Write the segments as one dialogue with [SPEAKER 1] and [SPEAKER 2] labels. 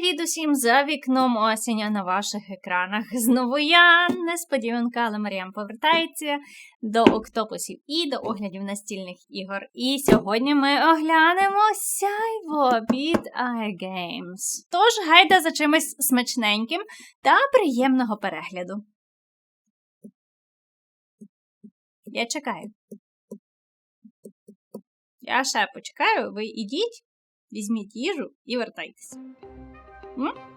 [SPEAKER 1] Привіт усім за вікном осіння на ваших екранах. Знову я, несподіванка, але Маріам повертається до октопусів і до оглядів настільних ігор. І сьогодні ми оглянемо сяйво від iGames. Тож гайда за чимось смачненьким та приємного перегляду. Я чекаю. Я ще почекаю, ви ідіть, візьміть їжу і вертайтеся.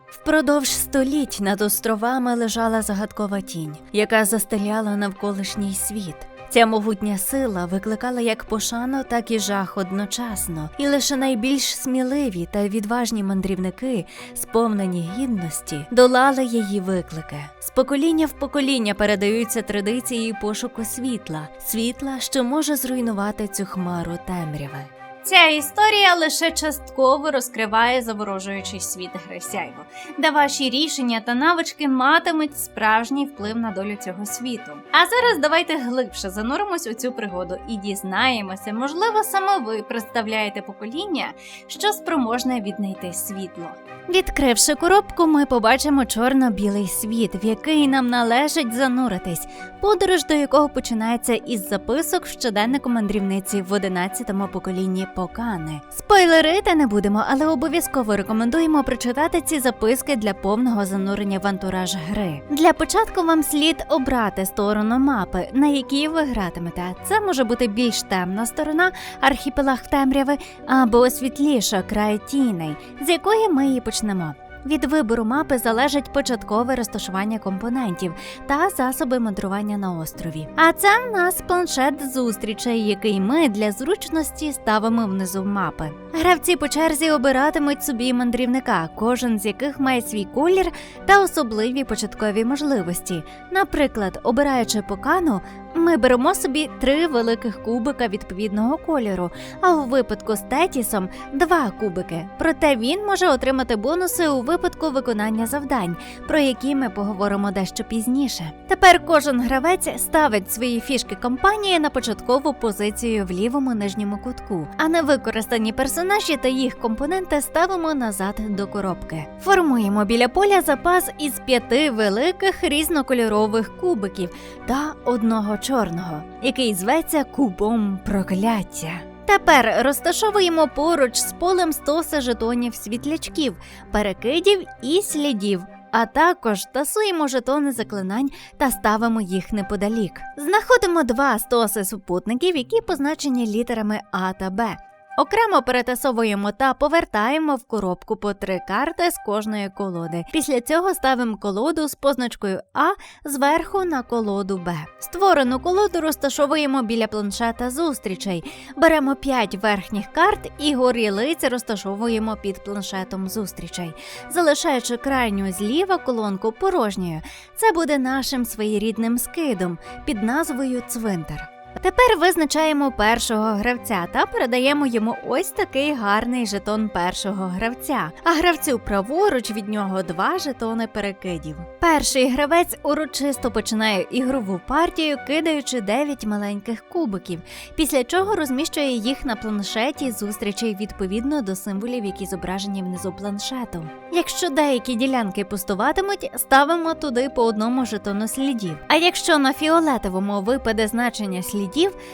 [SPEAKER 2] Впродовж століть над островами лежала загадкова тінь, яка застеляла навколишній світ. Ця могутня сила викликала як пошану, так і жах одночасно, і лише найбільш сміливі та відважні мандрівники, сповнені гідності, долали її виклики. З покоління в покоління передаються традиції пошуку світла, світла, що може зруйнувати цю хмару темряви.
[SPEAKER 1] Ця історія лише частково розкриває заворожуючий світ гри Сяйво, де ваші рішення та навички матимуть справжній вплив на долю цього світу. А зараз давайте глибше зануримось у цю пригоду і дізнаємося, можливо, саме ви представляєте покоління, що спроможне віднайти світло.
[SPEAKER 2] Відкривши коробку, ми побачимо чорно-білий світ, в який нам належить зануритись, подорож до якого починається із записок в щоденнику мандрівниці в 11-му поколінні Покани. Спойлерити не будемо, але обов'язково рекомендуємо прочитати ці записки для повного занурення в антураж гри. Для початку вам слід обрати сторону мапи, на якій ви гратимете. Це може бути більш темна сторона, архіпелаг темряви або світліша край тіней, з якої ми її почнемо. Від вибору мапи залежить початкове розташування компонентів та засоби мандрування на острові. А це в нас планшет зустрічей, який ми для зручності ставимо внизу мапи. Гравці по черзі обиратимуть собі мандрівника, кожен з яких має свій колір та особливі початкові можливості. Наприклад, обираючи покану, ми беремо собі три великих кубика відповідного кольору, а у випадку з Тетісом два кубики. Проте він може отримати бонуси у випадку виконання завдань, про які ми поговоримо дещо пізніше. Тепер кожен гравець ставить свої фішки компанії на початкову позицію в лівому нижньому кутку, а невикористані персонажі та їх компоненти ставимо назад до коробки. Формуємо біля поля запас із п'яти великих різнокольорових кубиків та одного чорного, який зветься кубом прокляття. Тепер розташовуємо поруч з полем стоси жетонів світлячків, перекидів і слідів. А також тасуємо жетони заклинань та ставимо їх неподалік. Знаходимо два стоси супутників, які позначені літерами А та Б. Окремо перетасовуємо та повертаємо в коробку по три карти з кожної колоди. Після цього ставимо колоду з позначкою А зверху на колоду Б. Створену колоду розташовуємо біля планшета зустрічей. Беремо 5 верхніх карт і горі лиць розташовуємо під планшетом зустрічей, залишаючи крайню зліва колонку порожньою. Це буде нашим своєрідним скидом під назвою Цвинтар. Тепер визначаємо першого гравця та передаємо йому ось такий гарний жетон першого гравця. А гравцю праворуч від нього два жетони перекидів. Перший гравець урочисто починає ігрову партію, кидаючи 9 маленьких кубиків, після чого розміщує їх на планшеті зустрічей відповідно до символів, які зображені внизу планшету. Якщо деякі ділянки пустуватимуть, ставимо туди по одному жетону слідів. А якщо на фіолетовому випаде значення слідів,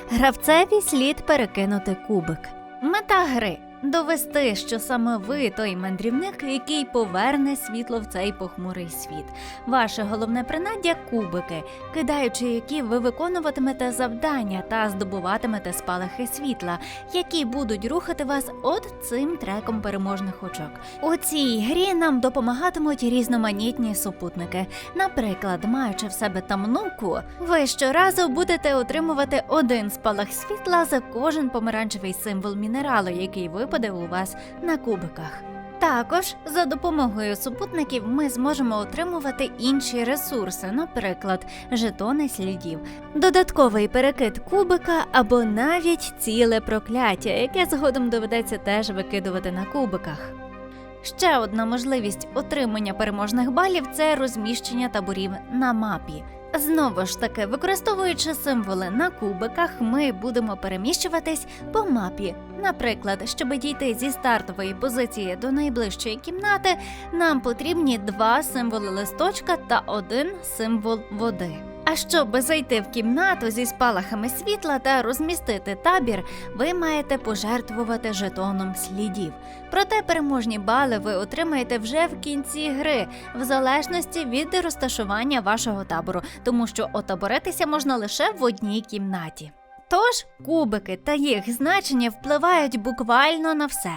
[SPEAKER 2] гравцеві слід перекинути кубик. Мета гри довести, що саме ви той мандрівник, який поверне світло в цей похмурий світ. Ваше головне принаддя кубики, кидаючи які ви виконуватимете завдання та здобуватимете спалахи світла, які будуть рухати вас от цим треком переможних очок. У цій грі нам допомагатимуть різноманітні супутники. Наприклад, маючи в себе тамнуку, ви щоразу будете отримувати один спалах світла за кожен помаранчевий символ мінералу, який випаде у вас на кубиках. Також за допомогою супутників ми зможемо отримувати інші ресурси, наприклад, жетони слідів, додатковий перекид кубика або навіть ціле прокляття, яке згодом доведеться теж викидувати на кубиках. Ще одна можливість отримання переможних балів це розміщення таборів на мапі. Знову ж таки, використовуючи символи на кубиках, ми будемо переміщуватись по мапі. Наприклад, щоб дійти зі стартової позиції до найближчої кімнати, нам потрібні два символи листочка та один символ води. А щоб зайти в кімнату зі спалахами світла та розмістити табір, ви маєте пожертвувати жетоном слідів. Проте переможні бали ви отримаєте вже в кінці гри, в залежності від розташування вашого табору, тому що отаборитися можна лише в одній кімнаті. Тож кубики та їх значення впливають буквально на все.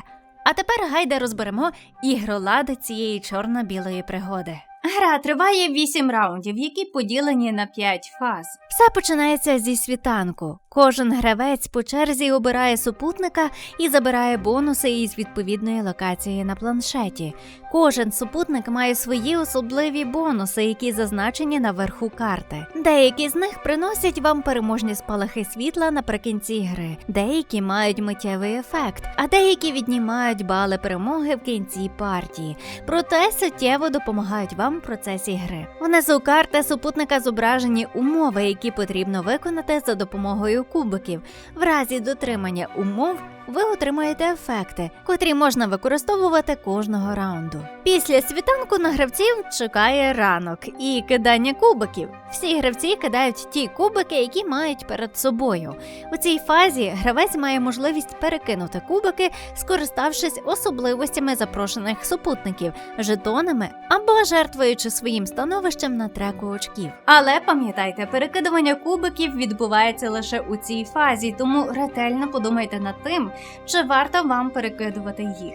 [SPEAKER 2] А тепер гайде розберемо ігролади цієї чорно-білої пригоди.
[SPEAKER 1] Гра триває 8 раундів, які поділені на 5 фаз.
[SPEAKER 2] Все починається зі світанку. Кожен гравець по черзі обирає супутника і забирає бонуси із відповідної локації на планшеті. Кожен супутник має свої особливі бонуси, які зазначені наверху карти. Деякі з них приносять вам переможні спалахи світла наприкінці гри, деякі мають миттєвий ефект, а деякі віднімають бали перемоги в кінці партії. Проте суттєво допомагають вам в процесі гри. Внизу карти супутника зображені умови, які потрібно виконати за допомогою кубиків. В разі дотримання умов ви отримаєте ефекти, котрі можна використовувати кожного раунду. Після світанку на гравців чекає ранок і кидання кубиків. Всі гравці кидають ті кубики, які мають перед собою. У цій фазі гравець має можливість перекинути кубики, скориставшись особливостями запрошених супутників, жетонами або жертвуючи своїм становищем на треку очків.
[SPEAKER 1] Але пам'ятайте, перекидування кубиків відбувається лише у цій фазі, тому ретельно подумайте над тим, чи варто вам перекидувати їх.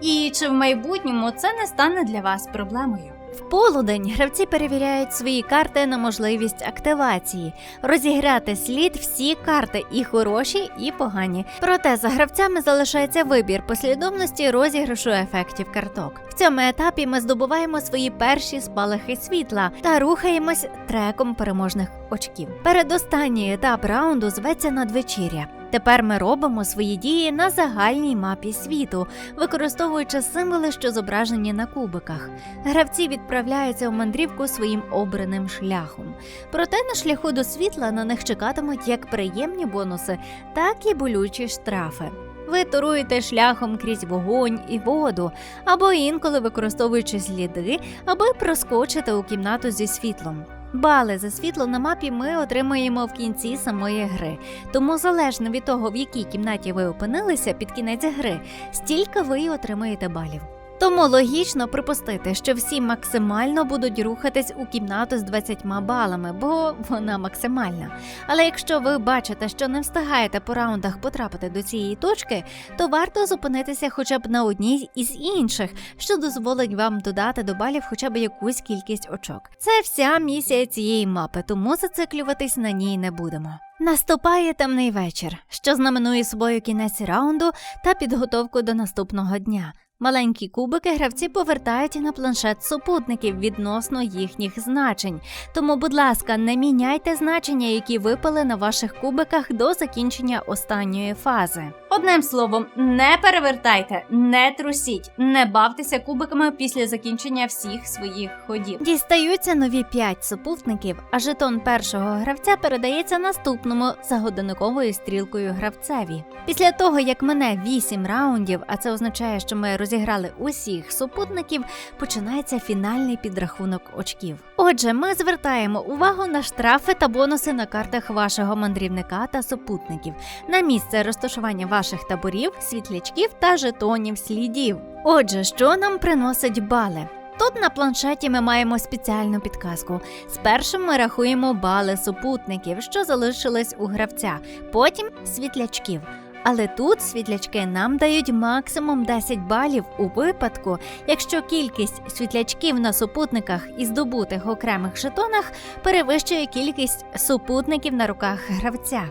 [SPEAKER 1] І чи в майбутньому це не стане для вас проблемою.
[SPEAKER 2] В полудень гравці перевіряють свої карти на можливість активації, розіграти слід всі карти, і хороші, і погані. Проте за гравцями залишається вибір послідовності розіграшу ефектів карток. В цьому етапі ми здобуваємо свої перші спалахи світла та рухаємось треком переможних очків. Передостанній етап раунду зветься надвечіря. Тепер ми робимо свої дії на загальній мапі світу, використовуючи символи, що зображені на кубиках. Гравці відправляються в мандрівку своїм обраним шляхом. Проте на шляху до світла на них чекатимуть як приємні бонуси, так і болючі штрафи. Ви туруєте шляхом крізь вогонь і воду, або інколи використовуючи сліди, аби проскочити у кімнату зі світлом. Бали за світло на мапі ми отримаємо в кінці самої гри, тому залежно від того, в якій кімнаті ви опинилися під кінець гри, стільки ви й отримаєте балів. Тому логічно припустити, що всі максимально будуть рухатись у кімнату з 20 балами, бо вона максимальна. Але якщо ви бачите, що не встигаєте по раундах потрапити до цієї точки, то варто зупинитися хоча б на одній із інших, що дозволить вам додати до балів хоча б якусь кількість очок. Це вся місія цієї мапи, тому зациклюватись на ній не будемо. Наступає темний вечір, що знаменує собою кінець раунду та підготовку до наступного дня. Маленькі кубики гравці повертають на планшет супутників відносно їхніх значень. Тому, будь ласка, не міняйте значення, які випали на ваших кубиках до закінчення останньої фази.
[SPEAKER 1] Одним словом, не перевертайте, не трусіть, не бавтеся кубиками після закінчення всіх своїх ходів.
[SPEAKER 2] Дістаються нові 5 супутників, а жетон першого гравця передається наступному за годинниковою стрілкою гравцеві. Після того, як мине 8 раундів, а це означає, що ми розіграли усіх супутників, починається фінальний підрахунок очків. Отже, ми звертаємо увагу на штрафи та бонуси на картах вашого мандрівника та супутників, на місце розташування ваших таборів, світлячків та жетонів слідів. Отже, що нам приносить бали? Тут на планшеті ми маємо спеціальну підказку. Спершу ми рахуємо бали супутників, що залишились у гравця, потім світлячків. Але тут світлячки нам дають максимум 10 балів у випадку, якщо кількість світлячків на супутниках і здобутих окремих жетонах перевищує кількість супутників на руках гравця.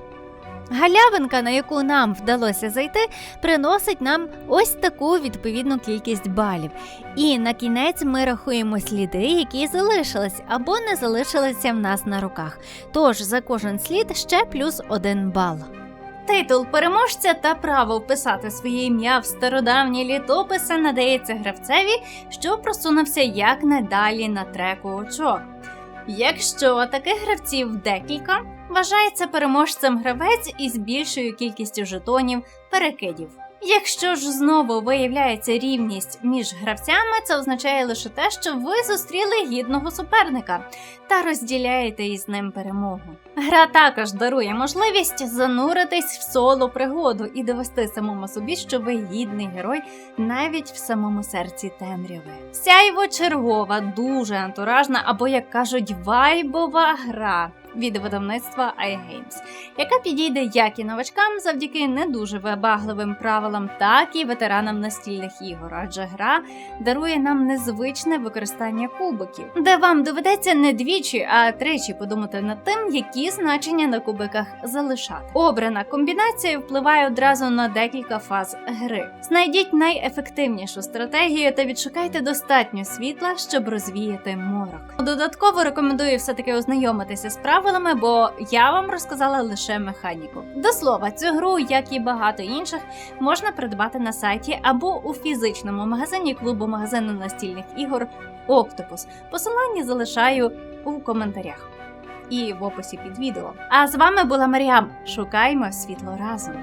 [SPEAKER 2] Галявинка, на яку нам вдалося зайти, приносить нам ось таку відповідну кількість балів. І на кінець ми рахуємо сліди, які залишились або не залишилися в нас на руках. Тож за кожен слід ще плюс один бал.
[SPEAKER 1] Титул переможця та право вписати своє ім'я в стародавні літописи надається гравцеві, що просунувся як далі на треку очок. Якщо таких гравців декілька, вважається переможцем гравець із більшою кількістю жетонів перекидів. Якщо ж знову виявляється рівність між гравцями, це означає лише те, що ви зустріли гідного суперника та розділяєте із ним перемогу. Гра також дарує можливість зануритись в соло пригоду і довести самому собі, що ви гідний герой навіть в самому серці темряви. Сяйво чергова, дуже антуражна або, як кажуть, вайбова гра від видавництва iGames, яка підійде як і новачкам завдяки не дуже вибагливим правилам, так і ветеранам настільних ігор, адже гра дарує нам незвичне використання кубиків, де вам доведеться не двічі, а тричі подумати над тим, які значення на кубиках залишати. Обрана комбінація впливає одразу на декілька фаз гри. Знайдіть найефективнішу стратегію та відшукайте достатньо світла, щоб розвіяти морок. Додатково рекомендую все-таки ознайомитися з правилами, бо я вам розказала лише механіку. До слова, цю гру, як і багато інших, можна придбати на сайті або у фізичному магазині клубу магазину настільних ігор Октопус. Посилання залишаю у коментарях і в описі під відео. А з вами була Маріам. Шукаймо світло разом.